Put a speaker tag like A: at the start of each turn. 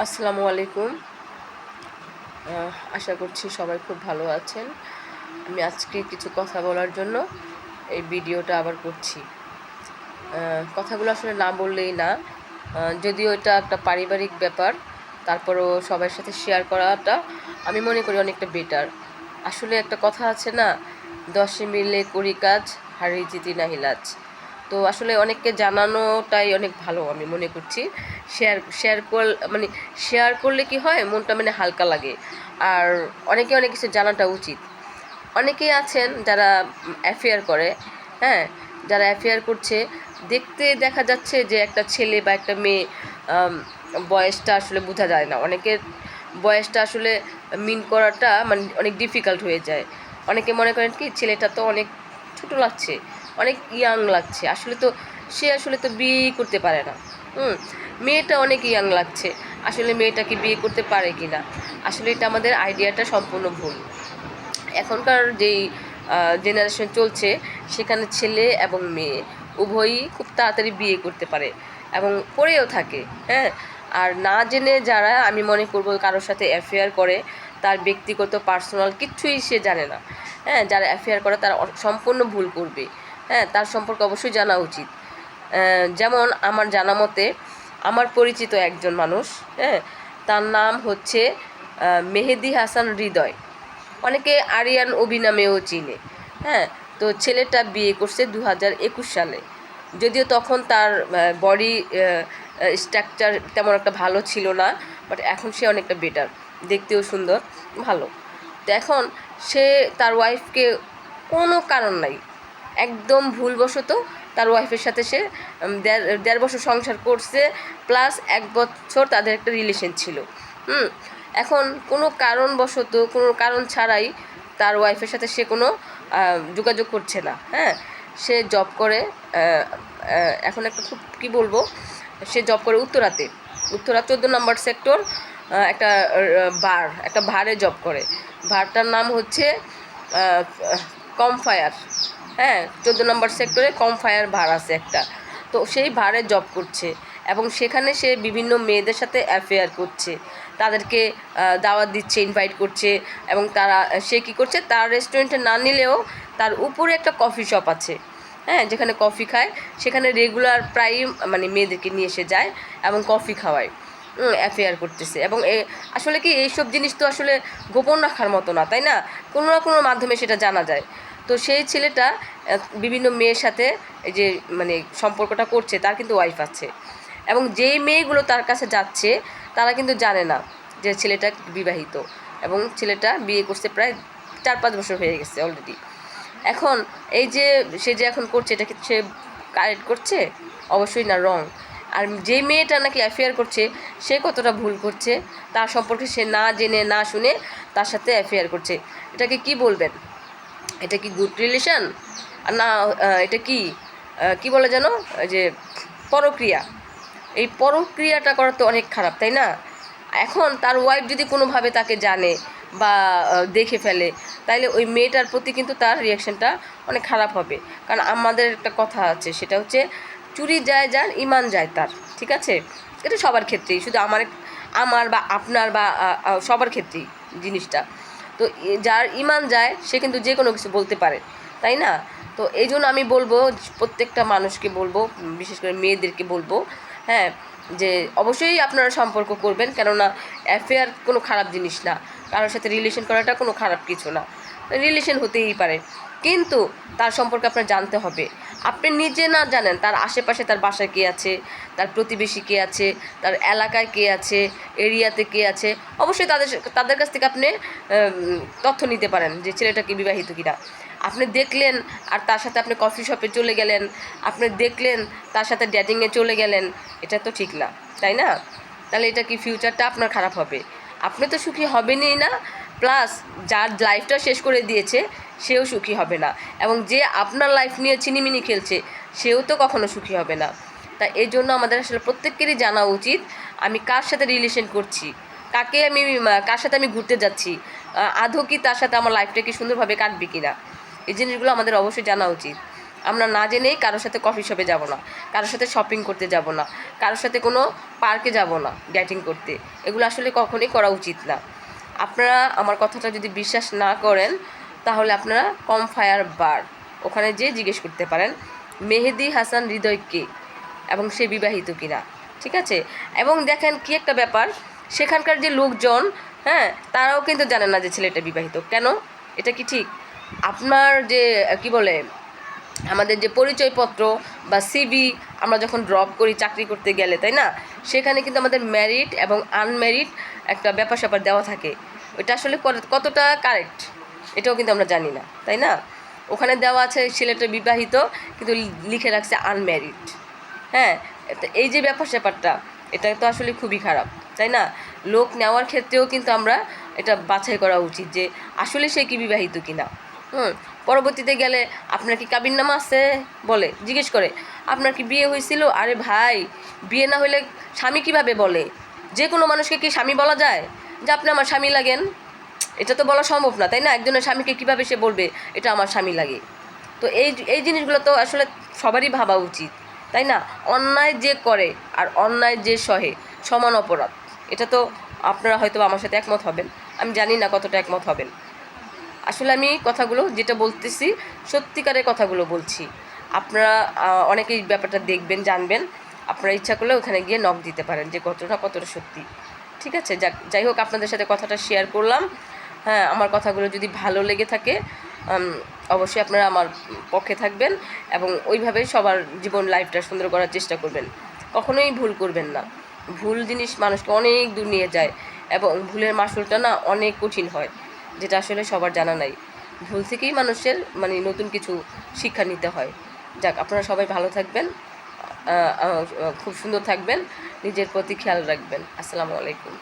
A: আসসালামু আলাইকুম। আশা করছি সবাই খুব ভালো আছেন। আমি আজকে কিছু কথা বলার জন্য এই ভিডিওটা আবার করছি। কথাগুলো আসলে না বললেই না। যদিও এটা একটা পারিবারিক ব্যাপার, তারপরও সবার সাথে শেয়ার করাটা আমি মনে করি অনেকটা বেটার আসলে একটা কথা আছে না, দশে মিলে করি কাজ হারি জিতি নাহিলাজ তো আসলে অনেককে জানানোটাই অনেক ভালো আমি মনে করছি। শেয়ার শেয়ার কর মানে শেয়ার করলে কি হয়, মনটা মানে হালকা লাগে। আর অনেকে অনেক কিছু জানাটা উচিত। অনেকেই আছেন যারা অ্যাফেয়ার করে হ্যাঁ? যারা অ্যাফেয়ার করছে, দেখতে দেখা যাচ্ছে যে একটা ছেলে বা একটা মেয়ে বয়সটা আসলে বোঝা যায় না। অনেকের বয়সটা আসলে মিন করাটা মানে অনেক ডিফিকাল্ট হয়ে যায়। অনেকে মনে করেন কি, ছেলেটা তো অনেক ছোটো লাগছে। অনেক ইয়াং লাগছে। আসলে তো, সে আসলে তো বিয়ে করতে পারে না। হুম, মেয়েটা অনেক ইয়াং লাগছে। আসলে মেয়েটা কি বিয়ে করতে পারে কি না আসলে এটা আমাদের আইডিয়াটা সম্পূর্ণ ভুল। এখনকার যেই জেনারেশন চলছে, সেখানে ছেলে এবং মেয়ে উভয়ই খুব তাড়াতাড়ি বিয়ে করতে পারে এবং করেও থাকে হ্যাঁ? আর না জেনে যারা, আমি মনে করব কারোর সাথে অ্যাফেয়ার করে, তার ব্যক্তিগত পার্সোনাল কিচ্ছুই সে জানে না হ্যাঁ? যারা অ্যাফেয়ার করে, তারা সম্পূর্ণ ভুল করবে। হ্যাঁ তার সম্পর্কে অবশ্যই জানা উচিত। যেমন আমার জানা মতে, আমার পরিচিত একজন মানুষ হ্যাঁ তার নাম হচ্ছে মেহেদি হাসান হৃদয়। অনেকে আরিয়ান অভি নামেও চিনে হ্যাঁ তো ছেলেটা বিয়ে করছে দু হাজার একুশ সালে। যদিও তখন তার বডি স্ট্রাকচার তেমন একটা ভালো ছিল না বাট এখন সে অনেকটা বেটার দেখতেও সুন্দর, ভালো। তো এখন সে তার ওয়াইফকে কোনো কারণ নাই একদম ভুলবশত তার ওয়াইফের সাথে সে দেড় বছর সংসার করছে প্লাস এক বছর তাদের একটা রিলেশন ছিল। হুম, এখন কোনো কারণবশত, কোনো কারণ ছাড়াই তার ওয়াইফের সাথে সে কোনো যোগাযোগ করছে না। হ্যাঁ সে জব করে এখন একটা খুব, কী বলব, সে জব করে উত্তরাতে। উত্তরা চোদ্দ নম্বর সেক্টর একটা বার একটা ভারে জব করে। ভারটার নাম হচ্ছে কমফায়ার হ্যাঁ চোদ্দ নম্বর সেক্টরে কমফায়ার ভার আছে একটা। তো সেই ভারে জব করছে এবং সেখানে সে বিভিন্ন মেয়েদের সাথে অ্যাফেয়ার করছে। তাদেরকে দাওয়াত দিচ্ছে ইনভাইট করছে এবং তারা, সে কী করছে? তার রেস্টুরেন্টে না নিলেও তার উপরে একটা কফি শপ আছে। হ্যাঁ যেখানে কফি খায়। সেখানে রেগুলার প্রায় মানে মেয়েদেরকে নিয়ে এসে যায় এবং কফি খাওয়ায়। অ্যাফেয়ার করতেছে এবং এ, আসলে কি এইসব জিনিস তো আসলে গোপন রাখার মতো না, তাই না? কোনো না কোনো মাধ্যমে সেটা জানা যায়। তো সেই ছেলেটা বিভিন্ন মেয়ের সাথে এই যে মানে সম্পর্কটা করছে, তার কিন্তু ওয়াইফ আছে। এবং যেই মেয়েগুলো তার কাছে যাচ্ছে, তারা কিন্তু জানে না যে ছেলেটা বিবাহিত। এবং ছেলেটা বিয়ে করছে প্রায় চার পাঁচ বছর হয়ে গেছে অলরেডি এখন এই যে সে যে এখন করছে, এটা কি সে কারেক্ট করছে? অবশ্যই না রং আর যে মেয়েটা নাকি অ্যাফেয়ার করছে, সে কতটা ভুল করছে, তার সম্পর্কে সে না জেনে, না শুনে তার সাথে অ্যাফেয়ার করছে। এটাকে কি বলবেন? এটা কি গুড রিলেশন আর না এটা কি কি বলে যেন? যে পরক্রিয়া। এই পরক্রিয়াটা করা তো অনেক খারাপ, তাই না? এখন তার ওয়াইফ যদি কোনোভাবে তাকে জানে বা দেখে ফেলে, তাইলে ওই মেয়েটার প্রতি কিন্তু তার রিয়াকশানটা অনেক খারাপ হবে। কারণ আমাদের একটা কথা আছে, সেটা হচ্ছে চুরি যায় যার, ইমান যায় তার, ঠিক আছে? এটা সবার ক্ষেত্রেই, শুধু আমার আমার বা আপনার বা সবার ক্ষেত্রেই জিনিসটা। তো যার ইমান যায়, সে কিন্তু যে কোনো কিছু বলতে পারে, তাই না? তো এই জন্য আমি বলব, প্রত্যেকটা মানুষকে বলব, বিশেষ করে মেয়েদেরকে বলব হ্যাঁ যে অবশ্যই আপনারা সম্পর্ক করবেন, কেননা অ্যাফেয়ার কোনো খারাপ জিনিস না। কারোর সাথে রিলেশন করাটা কোনো খারাপ কিছু না। রিলেশন হতেই পারে। কিন্তু তার সম্পর্কে আপনার জানতে হবে। আপনি নিজে না জানেন তার আশেপাশে তার বাসায় কে আছে, তার প্রতিবেশী কে আছে, তার এলাকায় কে আছে, এরিয়াতে কে আছে, অবশ্যই তাদের তাদের কাছ থেকে আপনি তথ্য নিতে পারেন যে ছেলেটা কি বিবাহিত কিনা। আপনি দেখলেন আর তার সাথে আপনি কফি শপে চলে গেলেন, আপনি দেখলেন তার সাথে ড্যাটিংয়ে চলে গেলেন, এটা তো ঠিক না, তাই না? তাহলে এটা কি ফিউচারটা আপনার খারাপ হবে? আপনি তো সুখী হবেনই না প্লাস যার লাইফটা শেষ করে দিয়েছে, সেও সুখী হবে না। এবং যে আপনার লাইফ নিয়ে চিনিমিনি খেলছে, সেও তো কখনো সুখী হবে না। তা এই জন্য আমাদের আসলে প্রত্যেকেরই জানা উচিত, আমি কার সাথে রিলেশন করছি, কাকে আমি, কার সাথে আমি ঘুরতে যাচ্ছি আধো কি তার সাথে আমার লাইফটা কি সুন্দরভাবে কাটবে কি না এই জিনিসগুলো আমাদের অবশ্যই জানা উচিত। আমরা না জেনেই কারোর সাথে কফি শপে যাব না, কারোর সাথে শপিং করতে যাব না, কারোর সাথে কোনো পার্কে যাব না ডেটিং করতে। এগুলো আসলে কখনোই করা উচিত না। আপনারা আমার কথাটা যদি বিশ্বাস না করেন, তাহলে আপনারা কম ফায়ার বার। ওখানে যেয়ে জিজ্ঞেস করতে পারেন, মেহেদি হাসান হৃদয় কে? এবং সে বিবাহিত কিনা? ঠিক আছে? এবং দেখেন কি একটা ব্যাপার, সেখানকার যে লোকজন হ্যাঁ তারাও কিন্তু জানে না যে ছেলেটা বিবাহিত। কেন? এটা কি ঠিক? আপনার যে, কি বলে আমাদের যে পরিচয়পত্র বা সিবি আমরা যখন ড্রপ করি চাকরি করতে গেলে, তাই না? সেখানে কিন্তু আমাদের ম্যারিড এবং আনম্যারিড একটা ব্যাপার স্যাপার দেওয়া থাকে। ওইটা আসলে কতটা কারেক্ট এটাও কিন্তু আমরা জানি না, তাই না? ওখানে দেওয়া আছে ছেলেটা বিবাহিত, কিন্তু লিখে রাখছে আনম্যারিড হ্যাঁ এই যে ব্যাপার স্যাপারটা এটা তো আসলে খুবই খারাপ, তাই না? লোক নেওয়ার ক্ষেত্রেও কিন্তু আমরা এটা বাছাই করা উচিত যে আসলে সে কি বিবাহিত কিনা। হুম, পরবর্তীতে গেলে আপনার কি কাবির নামা আছে? বলে, জিজ্ঞেস করে, আপনার কি বিয়ে হয়েছিল? আরে ভাই, বিয়ে না হলে স্বামী কীভাবে বলে? যে কোনো মানুষকে কি স্বামী বলা যায়? যে আপনি আমার স্বামী লাগেন? এটা তো বলা সম্ভব না, তাই না? একজনের স্বামীকে কীভাবে সে বলবে, এটা আমার স্বামী লাগে। তো এই এই জিনিসগুলো তো আসলে সবারই ভাবা উচিত, তাই না? অন্যায় যে করে আর অন্যায় যে সহে, সমান অপরাধ। এটা তো আপনারা হয়তো আমার সাথে একমত হবেন। আমি জানি না কতটা একমত হবেন। আসলে আমি কথাগুলো যেটা বলতেছি, সত্যিকারের কথাগুলো বলছি। আপনারা অনেকেই ব্যাপারটা দেখবেন, জানবেন। আপনারা ইচ্ছা করলে ওখানে গিয়ে নখ দিতে পারেন যে কতটা কতটা সত্যি। ঠিক আছে? যাক, যাই হোক, আপনাদের সাথে কথাটা শেয়ার করলাম। হ্যাঁ আমার কথাগুলো যদি ভালো লেগে থাকে অবশ্যই আপনারা আমার পক্ষে থাকবেন এবং ওইভাবেই সবার জীবন লাইফটা সুন্দর করার চেষ্টা করবেন। কখনোই ভুল করবেন না। ভুল জিনিস মানুষকে অনেক দূর নিয়ে যায় এবং ভুলের মাসুলটা না অনেক কঠিন হয়। যেটা আসলে সবার জানা নাই। ভুল থেকেই মানুষের মানে নতুন কিছু শিক্ষা নিতে হয়। যাক, আপনারা সবাই ভালো থাকবেন খুব সুন্দর থাকবেন, নিজের প্রতি খেয়াল রাখবেন। আসসালামু আলাইকুম।